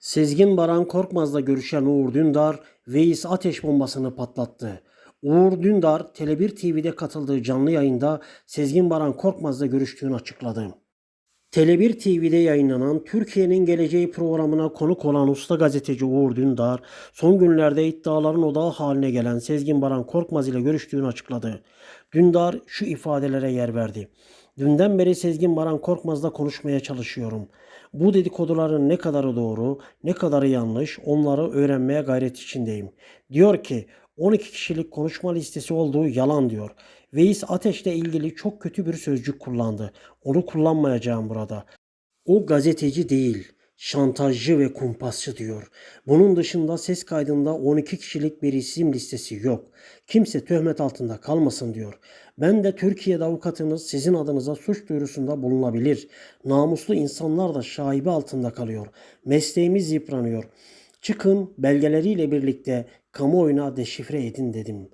Sezgin Baran Korkmaz'la görüşen Uğur Dündar, Veys ateş bombasını patlattı. Uğur Dündar, Tele1 TV'de katıldığı canlı yayında Sezgin Baran Korkmaz'la görüştüğünü açıkladı. Tele1 TV'de yayınlanan Türkiye'nin Geleceği programına konuk olan usta gazeteci Uğur Dündar, son günlerde iddiaların odağı haline gelen Sezgin Baran Korkmaz ile görüştüğünü açıkladı. Dündar şu ifadelere yer verdi. Dünden beri Sezgin Baran Korkmaz'la konuşmaya çalışıyorum. Bu dedikoduların ne kadarı doğru, ne kadarı yanlış onları öğrenmeye gayret içindeyim. Diyor ki 12 kişilik konuşma listesi olduğu yalan diyor. Veys Ateş'le ilgili çok kötü bir sözcük kullandı. Onu kullanmayacağım burada. O gazeteci değil, şantajcı ve kumpasçı diyor. Bunun dışında ses kaydında 12 kişilik bir isim listesi yok. Kimse töhmet altında kalmasın diyor. Ben de Türkiye'de avukatınız sizin adınıza suç duyurusunda bulunabilir. Namuslu insanlar da şaibe altında kalıyor. Mesleğimiz yıpranıyor. Çıkın belgeleriyle birlikte kamuoyuna deşifre edin dedim.